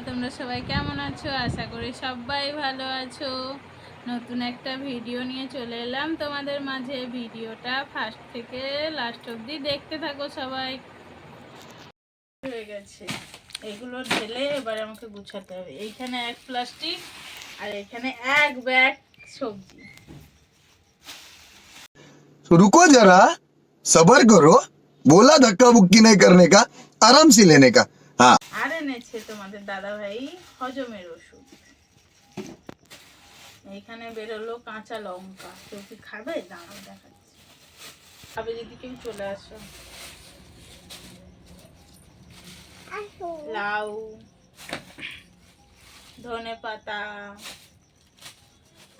তোমরা সবাই কেমন আছো আশা করি সবাই ভালো আছো নতুন একটা ভিডিও নিয়ে চলে এলাম তোমাদের মাঝে ভিডিওটা ফার্স্ট থেকে লাস্ট অবধি দেখতে থাকো সবাই হয়ে গেছে এগুলো ঢেলে এবার আমাকে গুছাতে হবে এইখানে এক প্লাস্টিক আর এখানে এক ব্যাগ সবজি तो रुको जरा सबर करो बोला धक्का बुक्की नहीं करने का आराम से लेने का हाँ আর এনেছে তোমাদের দাদা ভাই হজমের ওষুধ। এইখানে বেরোলো কাঁচা লঙ্কা। কেউ কি খাবে? দাঁড়াও দেখাচ্ছি। খাবে যদি কেউ চলে আসো। লাউ ধনে পাতা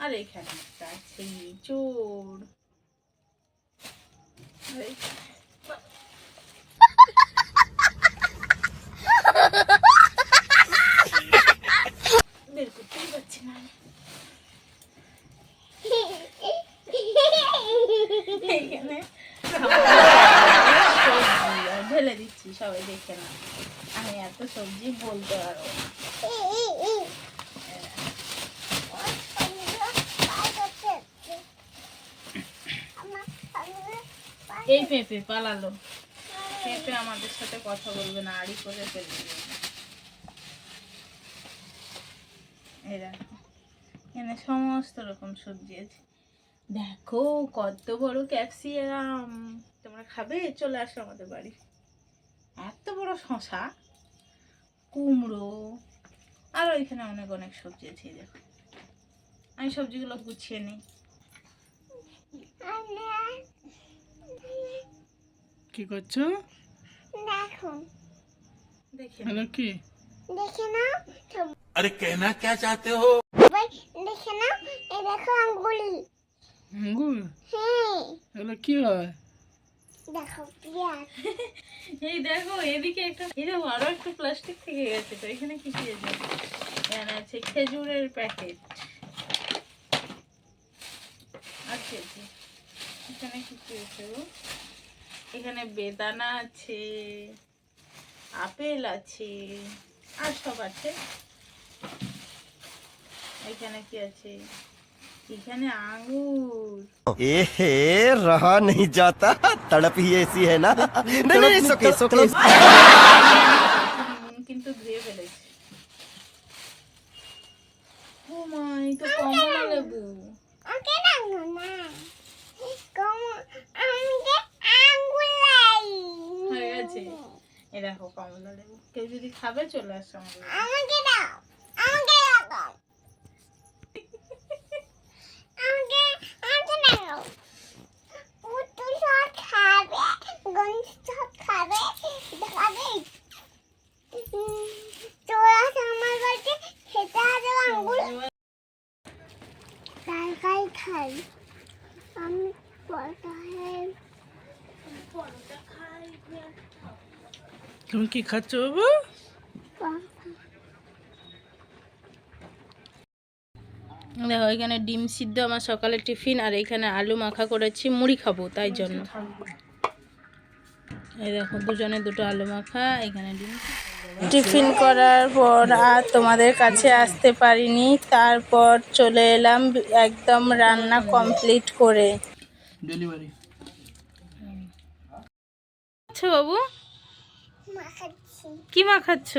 আর এখানে আছে চোর এই বের করতেই পারছি না আমি। এইখানে সবজি আর ঢেলে দিচ্ছি সবাই দেখে না আমি এত সবজি বলতে পারব না। এই পেঁপে পালালো। পেঁপে আমাদের সাথে কথা বলবে না, আড়ি করে ফেলে দিবে এই দেখো, এখানে সমস্ত রকম সবজি আছে। দেখো, কত বড় ক্যাপসিয়াম। তোমরা খাবে? চলে আসো আমাদের বাড়ি। এত বড় শশা কুমড়ো, আর ওইখানে অনেক অনেক সবজি আছে দেখো। আমি সবজিগুলো গুছিয়ে নিই। কি করছ? দেখো। হ্যালো কি? দেখে না আরে কেনা কে চাতে হো? দেখে না এই দেখো আঙ্গুলি। আঙ্গুল? হ্যাঁ। হ্যালো কি হয়? দেখো এই দেখো এদিকে একটা এই দেখো আরও একটা প্লাস্টিক থেকে গেছে তো এখানে কি কি আছে? এখানে আছে খেজুরের প্যাকেট আচ্ছা এখানে কি কি আছে গো? এখানে বেদানা আছে আপেল আছে আর সব আছে। এখানে কি আছে? আঙ্গুর কিন্তু এ দেখো কমলা লেবু। কেউ যদি খাবে চলে আসো। আমাকে দাও আমাকে দাও আমাকে আমাকে দাও। পুতু সব খাবে গঞ্জ সব খাবে খাবে। তোরা আমার বাড়িতে খেতে হবে আঙ্গুল। খাই। আমি পরোটা খাই। পরোটা খাই তুমি কি খাচ্ছ বাবু? দেখো এখানে ডিম সিদ্ধ আমার সকালে টিফিন আর এখানে আলু মাখা করেছি মুড়ি খাব তাই জন্য। এই দেখো দুজনে দুটো আলু মাখা এখানে ডিম টিফিন করার পর আর তোমাদের কাছে আসতে পারিনি তারপর চলে এলাম একদম রান্না কমপ্লিট করে। ডেলিভারি আচ্ছা বাবু কি মাখাচ্ছ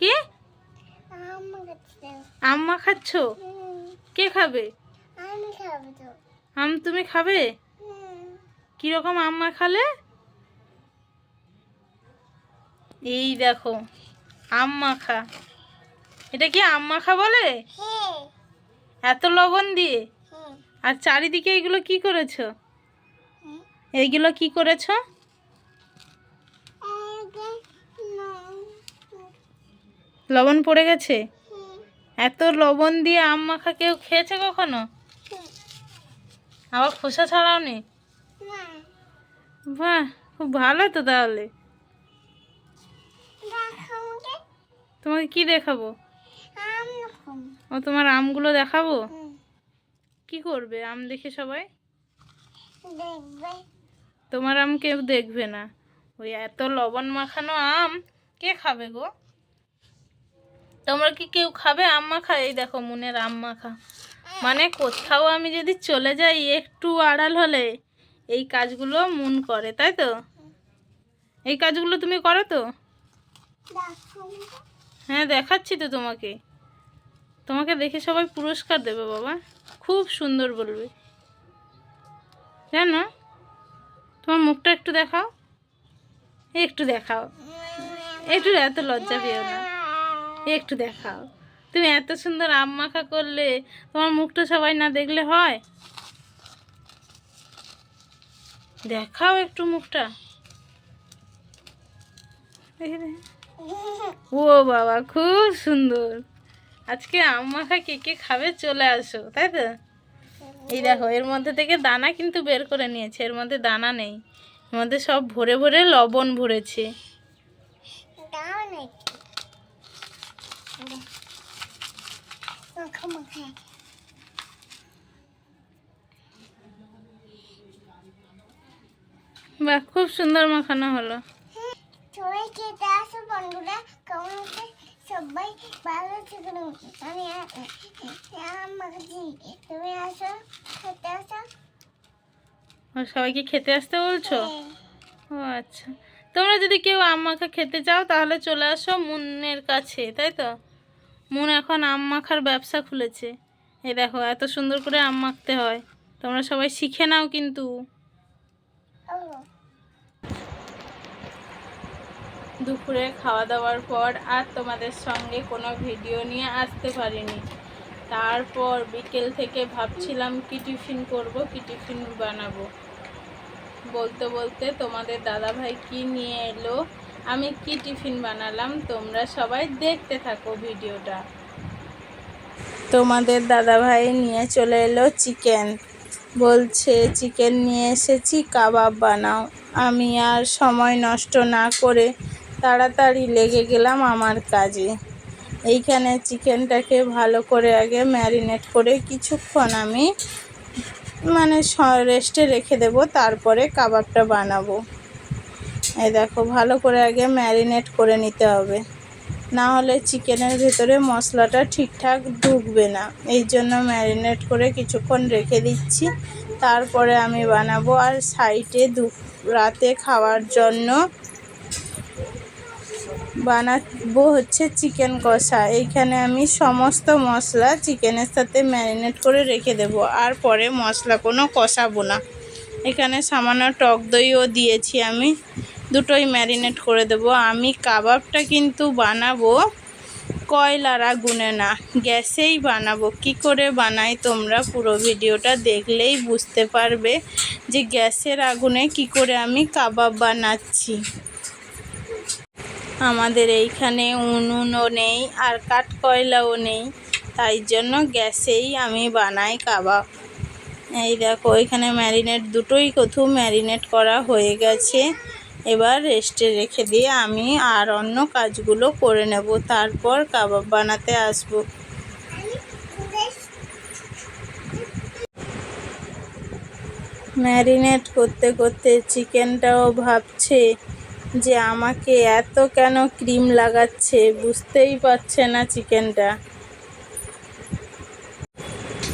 কি? আম মাখাচ্ছি কে খাবে? আমি খাব আম তুমি খাবে? কীরকম আম মাখালে এই দেখো আম মাখা এটা কি আম মাখা বলে? এত লবণ দিয়ে? আর চারিদিকে এগুলো কি করেছ। এইগুলো কি করেছ? লবণ পড়ে গেছে? এত লবণ দিয়ে আম মাখা কেউ খেয়েছে কখনো? আবার খোসা ছাড়াও নি বাহ খুব ভালো তো তাহলে। তোমাকে কি দেখাবো? আম ও তোমার আমগুলো দেখাবো? কি করবে? আম দেখে সবাই? তোমার আম কেউ দেখবে না। ওই এত লবণ মাখানো আম, কে খাবে গো? তোমরা কি কেউ খাবে আম মাখা? এই দেখো মনের আম মাখা। মানে কোথাও আমি যদি চলে যাই একটু আড়াল হলে, এই কাজগুলো মন করে, তাই তো? এই কাজগুলো তুমি করো তো? হ্যাঁ দেখাচ্ছি তো তোমাকে। তোমাকে দেখে সবাই পুরস্কার দেবে, বাবা। খুব সুন্দর বলবে। জানো? তোমার মুখটা একটু দেখাও। একটু দেখাও। একটু এত লজ্জা পেও না। একটু দেখাও। তুমি এত সুন্দর আম মাখা করলে তোমার মুখটা সবাই না দেখলে হয়? দেখাও একটু মুখটা। ও বাবা, খুব সুন্দর। আজকে আম মাখা কে কে খাবে চলে আসো, তাই তো? এই দেখো, এর মধ্যে থেকে দানা কিন্তু বের করে নিয়েছে, এর মধ্যে দানা নেই। মধ্যে সব ভরে ভরে লবণ ভরেছে বাহ খুব সুন্দর মাখানো হলো সবাই খেতে আসো বন্ধুরা কেমন সবাই ভালো আছে কেন আমি মাখাচ্ছি তুমি আসো খেতে আসো সবাইকে খেতে আসতে বলছো? হ্যাঁ। ও আচ্ছা। তোমরা যদি কেউ আম মাখা খেতে চাও তাহলে চলে আসো মুনের কাছে তাই তো? মুন এখন আম মাখার ব্যবসা খুলেছে। এই দেখো এত সুন্দর করে আম মাখতে হয়। তোমরা সবাই শিখে নাও কিন্তু। দুপুরে খাওয়া দাওয়ার পর আর তোমাদের সঙ্গে কোনো ভিডিও নিয়ে আসতে পারিনি। তারপর বিকেল থেকে ভাবছিলাম কি টিফিন করব, কি টিফিন বানাবো। বলতে বলতে তোমাদের দাদাভাই কি নিয়ে এলো, আমি কি টিফিন বানালাম, তোমরা সবাই দেখতে থাকো ভিডিওটা। তোমাদের দাদাভাই নিয়ে চলে এলো চিকেন। বলছে, চিকেন নিয়ে এসেছি, কাবাব বানাও। আমি আর সময় নষ্ট না করে তাড়াতাড়ি লেগে গেলাম আমার কাজে। এইখানে চিকেনটাকে ভালো করে আগে ম্যারিনেট করে কিছুক্ষণ আমি মানে রেস্টে রেখে দেব, তারপরে কাবাবটা বানাবো। এই দেখো, ভালো করে আগে ম্যারিনেট করে নিতে হবে। না হলে চিকেনের ভেতরে মশলাটা ঠিকঠাক ঢুকবে না। এই জন্য ম্যারিনেট করে কিছুক্ষণ রেখে দিচ্ছি। তারপরে আমি বানাবো আর সাইডে দু, রাতে খাওয়ার জন্য বানাবো হচ্ছে চিকেন কষা। এইখানে আমি সমস্ত মশলা চিকেনের সাথে ম্যারিনেট করে রেখে দেব, আর পরে মশলা কোনো কষাবো না। এখানে সামান্য টক দইও দিয়েছি আমি, দুটোই ম্যারিনেট করে দেব। আমি কাবাবটা কিন্তু বানাবো কয়লার আগুনে না, গ্যাসেই বানাবো। কি করে বানাই তোমরা পুরো ভিডিওটা দেখলেই বুঝতে পারবে যে গ্যাসের আগুনে কি করে আমি কাবাব বানাচ্ছি। আমাদের এইখানে উনুনও নেই আর কাঠ কয়লাও নেই। তাই জন্য গ্যাসেই আমি বানাই কাবাব। এই দেখো, এখানে ম্যারিনেট, দুটোই কোথাও ম্যারিনেট করা হয়ে গেছে। এবার রেস্টে রেখে দিয়ে আমি আর অন্য কাজগুলো করে নেব। তারপর কাবাব বানাতে আসব। ম্যারিনেট করতে করতে চিকেনটাও ভাবছে। যে আমাকে এত কেন ক্রিম লাগাচ্ছে বুঝতেই পারছে না চিকেনটা।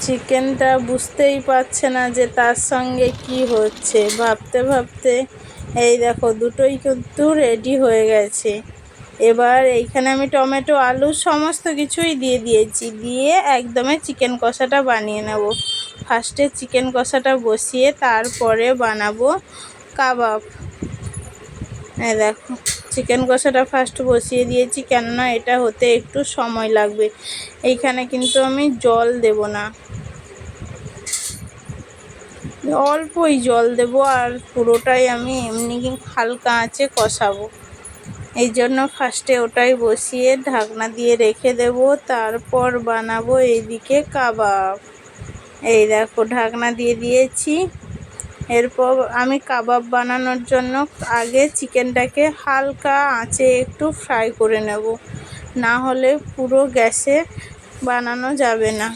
চিকেনটা বুঝতেই পারছে না যে তার সঙ্গে কি হচ্ছে। ভাবতে ভাবতে এই দেখো দুটোই কিন্তু রেডি হয়ে গেছে। এবার এইখানে আমি টমেটো, আলু সমস্ত কিছুই দিয়ে দিয়েছি। দিয়ে একদমে চিকেন কষাটা বানিয়ে নেব। ফার্স্টে চিকেন কষাটা বসিয়ে তারপরে বানাবো কাবাব। এই দেখো চিকেন কষাটা ফার্স্ট বসিয়ে দিয়েছি, কেননা এটা হতে একটু সময় লাগবে। এইখানে কিন্তু আমি জল দেব না। অল্পই জল দেব আর পুরোটাই আমি এমনি হালকা আঁচে কষাবো। এই জন্য ফার্স্টে ওটাই বসিয়ে ঢাকনা দিয়ে রেখে দেব, তারপর বানাবো এইদিকে কাবাব। এই দেখো, ঢাকনা দিয়ে দিয়েছি। এরপর আমি কাবাব বানানোর জন্য আগে চিকেনটাকে হালকা আঁচে একটু ফ্রাই করে নেব। না হলে পুরো গ্যাসে বানানো যাবে না।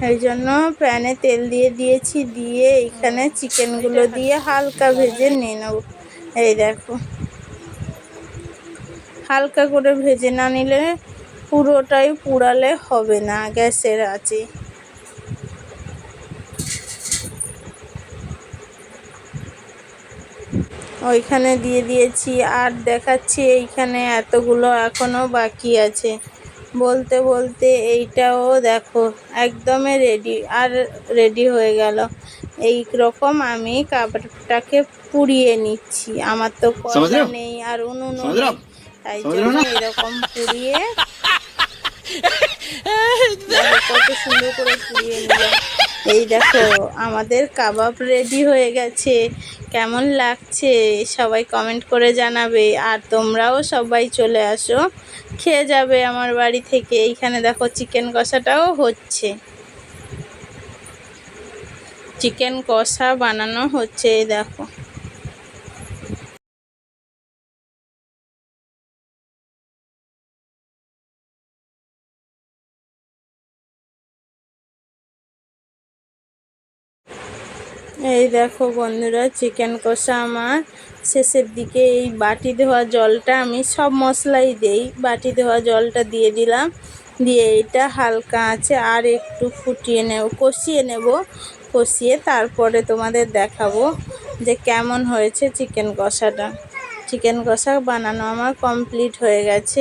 এই জন্য প্যানে তেল দিয়ে দিয়েছি, দিয়ে এইখানে চিকেনগুলো দিয়ে হালকা ভেজে নিয়ে নেব। এই দেখো। হালকা করে ভেজে না নিলে পুরোটাই পুড়ালে হবে না গ্যাসের আছে ওইখানে দিয়ে দিয়েছি আর দেখাচ্ছি এইখানে এতগুলো এখনও বাকি আছে। বলতে বলতে এইটাও দেখো একদমই রেডি আর রেডি হয়ে গেল। এই রকম আমি কাপড়টাকে পুড়িয়ে নিচ্ছি। আমার তো কয়লা নেই আর উনুন তাই জন্য এরকম পুড়িয়ে কত সুন্দর করে পুড়িয়ে নিলাম। এই দেখো, আমাদের কাবাব রেডি হয়ে গেছে। কেমন লাগছে? সবাই কমেন্ট করে জানাবে। আর তোমরাও সবাই চলে আসো। খেয়ে যাবে আমার বাড়ি থেকে। এইখানে দেখো চিকেন কষাটাও হচ্ছে। চিকেন কষা বানানো হচ্ছে, এই দেখো। এই দেখো বন্ধুরা, চিকেন কষা আমার। শেষের দিকে এই বাটি ধোয়া জলটা আমি সব মশলাই দেই বাটি ধোয়া জলটা দিয়ে দিলাম। দিয়ে এটা হালকা আছে আর একটু ফুটিয়ে নেব, কষিয়ে নেব। কষিয়ে তারপরে তোমাদের দেখাবো যে কেমন হয়েছে চিকেন কষাটা। চিকেন কষা বানানো আমার কমপ্লিট হয়ে গেছে।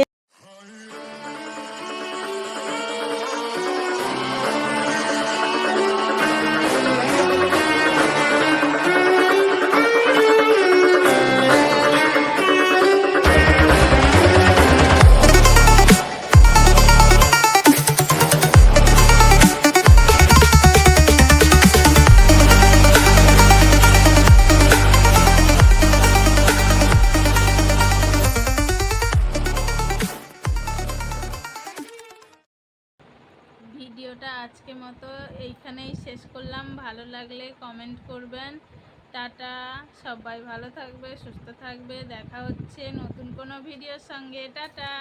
আজকে মতো এইখানেই শেষ করলাম। ভালো লাগলে কমেন্ট করবেন। টাটা, সবাই ভালো থাকবে, সুস্থ থাকবে। দেখা হচ্ছে নতুন কোনো ভিডিওর সঙ্গে। টাটা!